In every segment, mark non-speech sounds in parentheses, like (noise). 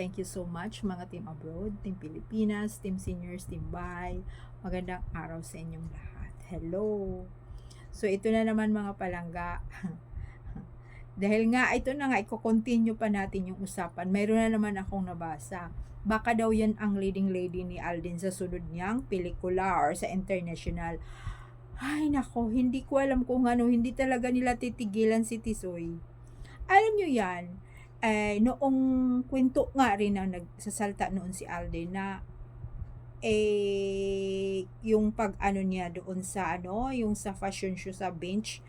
Thank you so much mga team abroad, team Pilipinas, team seniors, team bahay. Magandang araw sa inyong lahat. Hello! So ito na naman mga palangga. (laughs) Dahil nga ito na nga, i-continue pa natin yung usapan. Mayroon na naman akong nabasa. Baka daw yan ang leading lady ni Alden sa sunod niyang pelikula or sa international. Ay nako, hindi ko alam kung ano, hindi talaga nila titigilan si Tisoy. Alam nyo yan, eh, noong kwento nga rin na nagsasalta noon si Alden na eh yung pag ano niya doon sa ano yung sa fashion show sa bench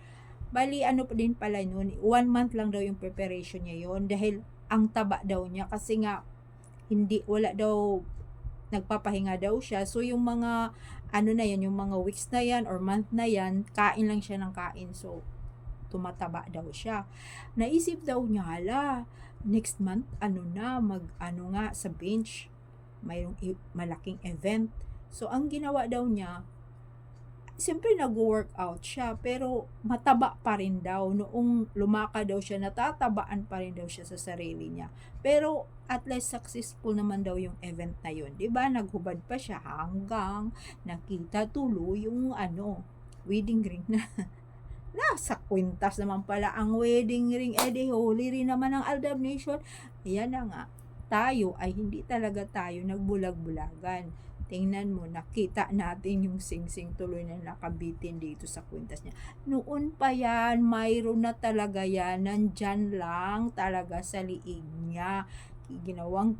bali ano pa din pala noon one month lang daw yung preparation niya yon dahil ang taba daw niya kasi nga hindi wala daw nagpapahinga daw siya so yung mga ano na yan yung mga weeks na yan or month na yan kain lang siya ng kain so tumataba daw siya. Naisip daw niya, hala, next month, ano na, mag, ano nga, sa bench, mayroong malaking event. So, ang ginawa daw niya, siyempre nag-workout siya, pero mataba pa rin daw. Noong lumaka daw siya, natatabaan pa rin daw siya sa sarili niya. Pero, at least successful naman daw yung event na yun. ba Naghubad pa siya hanggang nakita tuloy yung ano, wedding ring na Nasa kwintas naman pala ang wedding ring. Eh di holy rin naman ang Aldab Nation. Ayan na nga. Tayo ay hindi talaga tayo nagbulag-bulagan. Tingnan mo, nakita natin yung singsing tuloy na nakabitin dito sa kwintas niya. Noon pa yan, mayroon na talaga yan. Nandyan lang talaga sa liig niya. Ginawang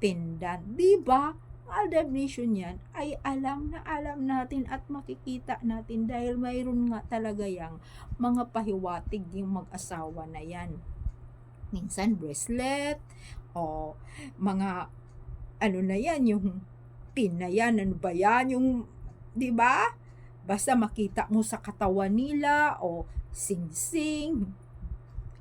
pendant. Diba? Aldab Nation yan ay alam na alam natin at makikita natin dahil mayroon nga talaga yang mga pahiwatig yung mag-asawa na yan. Minsan bracelet o mga ano na yan, yung pin na yan, ano ba yan, yung, di ba? Basta makita mo sa katawan nila o sing-sing,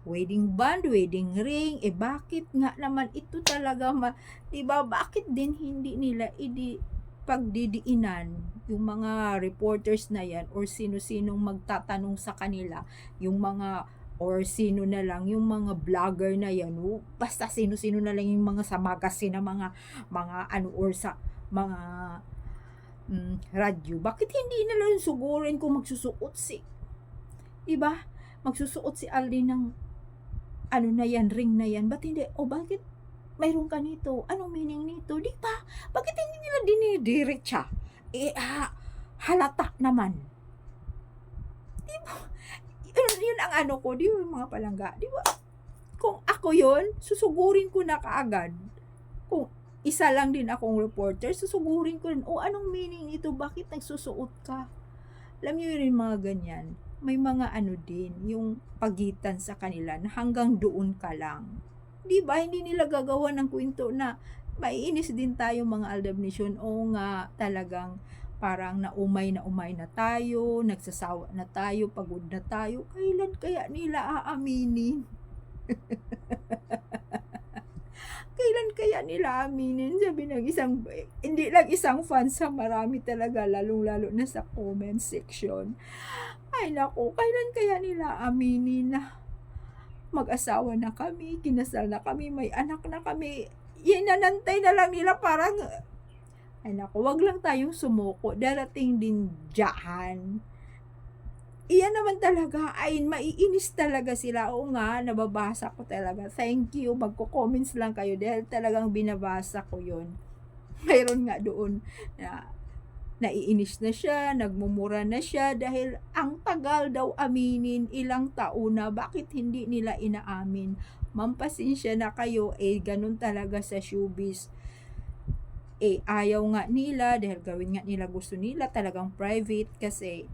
wedding band, wedding ring, eh bakit nga naman ito talaga, ma, diba, bakit din hindi nila idi pagdidiinan yung mga reporters na yan or sino-sinong magtatanong sa kanila, yung mga or sino na lang yung mga vlogger na yan, o basta sino-sino na lang yung mga sa magazine na mga mga ano or sa mga mm, radyo. Bakit hindi na lang sugurin kung magsusuot si 'di ba? Magsusuot si Aldi ng ano na yan, ring na yan, ba't hindi, o bakit mayroon ka nito? Anong meaning nito? Di ba? Bakit hindi nila dinidiretsa? Eh, ha, halata naman. Di ba? Yun, yun ang ano ko, di ba mga palangga? Di ba? Kung ako yon susugurin ko na kaagad. Kung isa lang din akong reporter, susugurin ko rin, o anong meaning nito? Bakit nagsusuot ka? Alam niyo rin mga ganyan may mga ano din, yung pagitan sa kanila na hanggang doon ka lang. Di ba? Hindi nila gagawa ng kwento na maiinis din tayo mga Aldab Nation. O nga, talagang parang naumay na umay na tayo, nagsasawa na tayo, pagod na tayo. Kailan kaya nila aaminin? (laughs) kailan kaya nila aminin? Sabi ng isang, hindi lang isang fan sa marami talaga, lalong-lalo na sa comment section. Ay naku, kailan kaya nila aminin na mag-asawa na kami, kinasal na kami, may anak na kami. Inanantay na lang nila parang, ay naku, wag lang tayong sumuko. Darating din diyan iyan naman talaga ay maiinis talaga sila. Oo nga, nababasa ko talaga. Thank you. Magko-comments lang kayo dahil talagang binabasa ko yon (laughs) Mayroon nga doon na naiinis na siya, nagmumura na siya dahil ang tagal daw aminin ilang taon na bakit hindi nila inaamin. Mampasensya na kayo, eh ganun talaga sa showbiz. Eh ayaw nga nila dahil gawin nga nila gusto nila talagang private kasi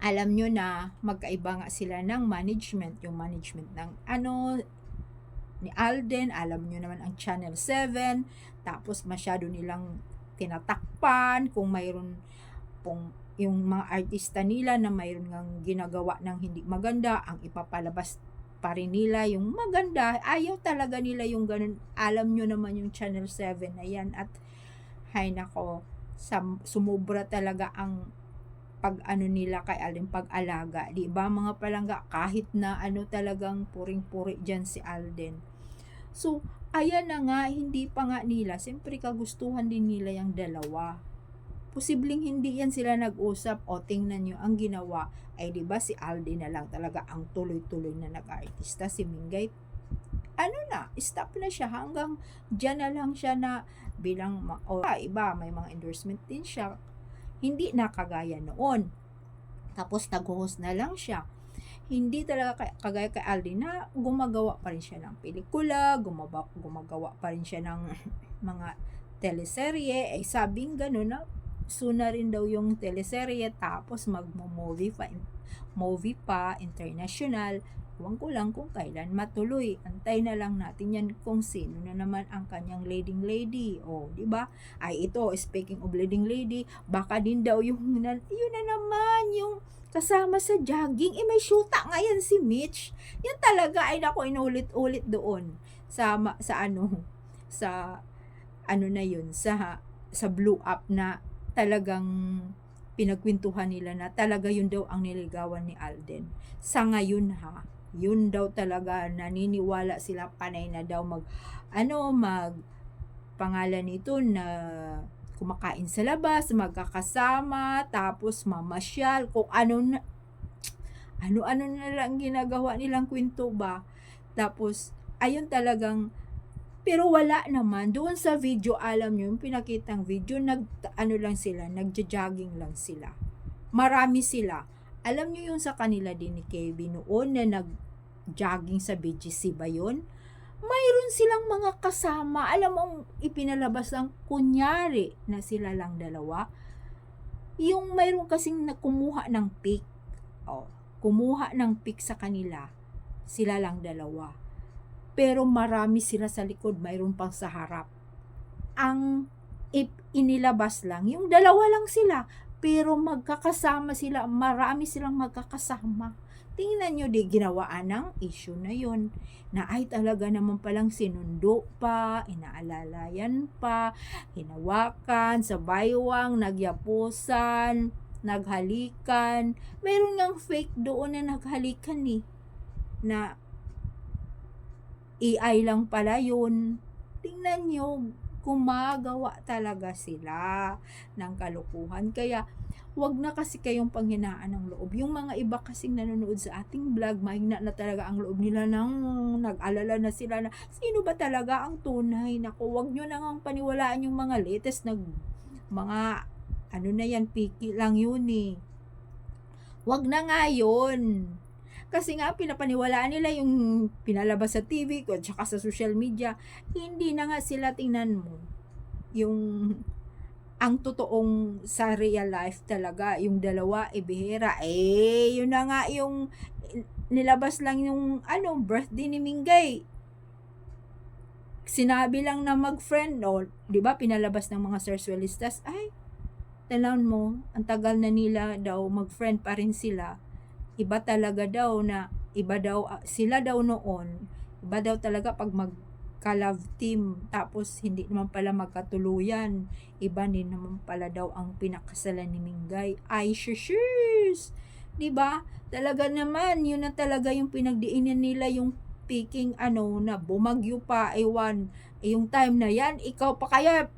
alam nyo na magkaiba nga sila ng management, yung management ng ano, ni Alden, alam nyo naman ang Channel 7, tapos masyado nilang tinatakpan kung mayroon pong yung mga artista nila na mayroon ngang ginagawa ng hindi maganda, ang ipapalabas pa rin nila yung maganda. Ayaw talaga nila yung ganun. Alam nyo naman yung Channel 7 na yan. At, hay nako, sumubra talaga ang pag ano nila kay Alden pag-alaga, 'di ba mga palangga kahit na ano talagang puring-puri diyan si Alden. So, ayan na nga, hindi pa nga nila, siyempre kagustuhan din nila yung dalawa. Posibleng hindi yan sila nag-usap. O tingnan nyo ang ginawa. Ay di ba si Aldi na lang talaga ang tuloy-tuloy na nag-artista si Mingay. Ano na stop na siya. Hanggang diyan na lang siya na bilang o ah, iba may mga endorsement din siya hindi na kagaya noon. Tapos nag-host na lang siya. Hindi talaga kagaya kay Aldi na gumagawa pa rin siya ng pelikula, gumaba, gumagawa pa rin siya ng (laughs) mga teleserye, eh sabing gano'n na soon rin daw yung teleserye tapos magmo-movie pa, movie pa, international, Huwag ko lang kung kailan matuloy. Antay na lang natin yan kung sino na naman ang kanyang leading lady. O, di ba? Ay ito, speaking of leading lady, baka din daw yung, yun na naman, yung kasama sa jogging. Eh, may shoota nga yan si Mitch. Yan talaga ay nako inulit-ulit doon sa sa ano sa ano na yun sa sa blue up na talagang pinagkwentuhan nila na talaga yun daw ang niligawan ni Alden. Sa ngayon ha, yun daw talaga naniniwala sila panay na daw mag ano mag pangalan nito na kumakain sa labas, magkakasama, tapos mamasyal, kung ano na, ano-ano na lang ginagawa nilang kwento ba. Tapos, ayun talagang, pero wala naman. Doon sa video, alam nyo, yung pinakitang video, nag, ano lang sila, nagja-jogging lang sila. Marami sila. Alam nyo yung sa kanila din ni Kevin noon na nag-jogging sa BGC ba yun? mayroon silang mga kasama. Alam mo, ipinalabas ang kunyari na sila lang dalawa. Yung mayroon kasing nakumuha ng pic. Oh, kumuha ng pic sa kanila. Sila lang dalawa. Pero marami sila sa likod, mayroon pang sa harap. Ang ip- inilabas lang, yung dalawa lang sila. Pero magkakasama sila, marami silang magkakasama tingnan nyo di ginawaan ng issue na yon na ay talaga naman palang sinundo pa, inaalalayan pa, hinawakan, sa baywang, nagyapusan, naghalikan. Meron ngang fake doon na naghalikan ni na AI lang pala yun. Tingnan nyo, gumagawa talaga sila ng kalukuhan. Kaya, wag na kasi kayong panghinaan ng loob. Yung mga iba kasing nanonood sa ating vlog, mahina na talaga ang loob nila nang nag-alala na sila na sino ba talaga ang tunay? Naku, wag nyo na nga paniwalaan yung mga latest nag mga ano na yan, piki lang yun eh. Wag na nga yun. Kasi nga, pinapaniwalaan nila yung pinalabas sa TV ko at saka sa social media. Hindi na nga sila tingnan mo. Yung ang totoong sa real life talaga, yung dalawa, ibihira. Eh, yun na nga yung nilabas lang yung ano, birthday ni Mingay. Sinabi lang na mag-friend, o, di ba, pinalabas ng mga serswelistas, ay, tanan mo, ang tagal na nila daw, mag-friend pa rin sila iba talaga daw na iba daw ah, sila daw noon iba daw talaga pag mag ka-love team tapos hindi naman pala magkatuluyan. Iba din naman pala daw ang pinakasalan ni Mingay. Ay shushus! Di ba? Talaga naman yun na talaga yung pinagdiinan nila yung picking ano na bumagyo pa ewan eh, yung time na yan ikaw pa kaya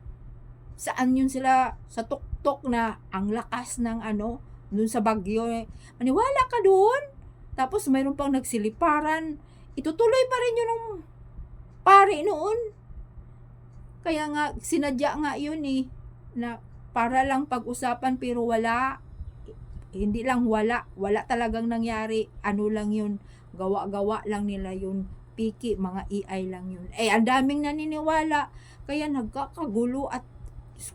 saan yun sila sa tuktok na ang lakas ng ano dun sa Bagyo. Eh. Maniwala ka doon? Tapos mayroon pang nagsiliparan. Itutuloy pa rin yun ng pare noon. Kaya nga, sinadya nga yun eh, na para lang pag-usapan pero wala, hindi lang wala, wala talagang nangyari, ano lang yun, gawa-gawa lang nila yun, piki, mga AI lang yun. Eh, ang daming naniniwala, kaya nagkakagulo at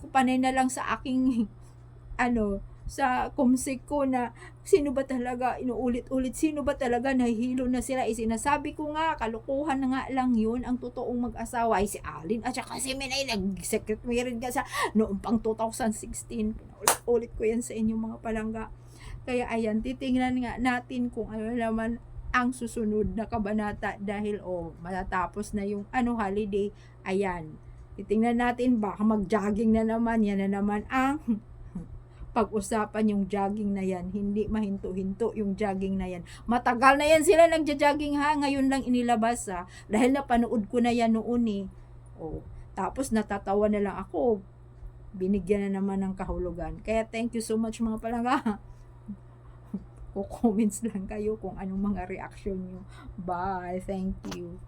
ko, panay na lang sa aking, (laughs) ano, sa kumsik ko na sino ba talaga? Inuulit-ulit sino ba talaga nahihilo na sila? Isinasabi ko nga kalukuhan na nga lang yun ang totoong mag-asawa ay si Alin at saka si Minay nag-secret marriage ka sa noong pang 2016 pinaulit-ulit ko yan sa inyong mga palangga. Kaya ayan titingnan nga natin kung ano naman ang susunod na kabanata dahil oh matatapos na yung ano holiday. Ayan titingnan natin baka mag-jogging na naman yan na naman ang pag-usapan yung jogging na yan. Hindi mahinto-hinto yung jogging na yan. Matagal na yan sila nagja-jogging ha. Ngayon lang inilabas ha. Dahil napanood ko na yan noon eh. Oh, tapos natatawa na lang ako. Binigyan na naman ng kahulugan. Kaya thank you so much mga palangga. (laughs) Ko comments lang kayo kung anong mga reaction nyo. Bye. Thank you.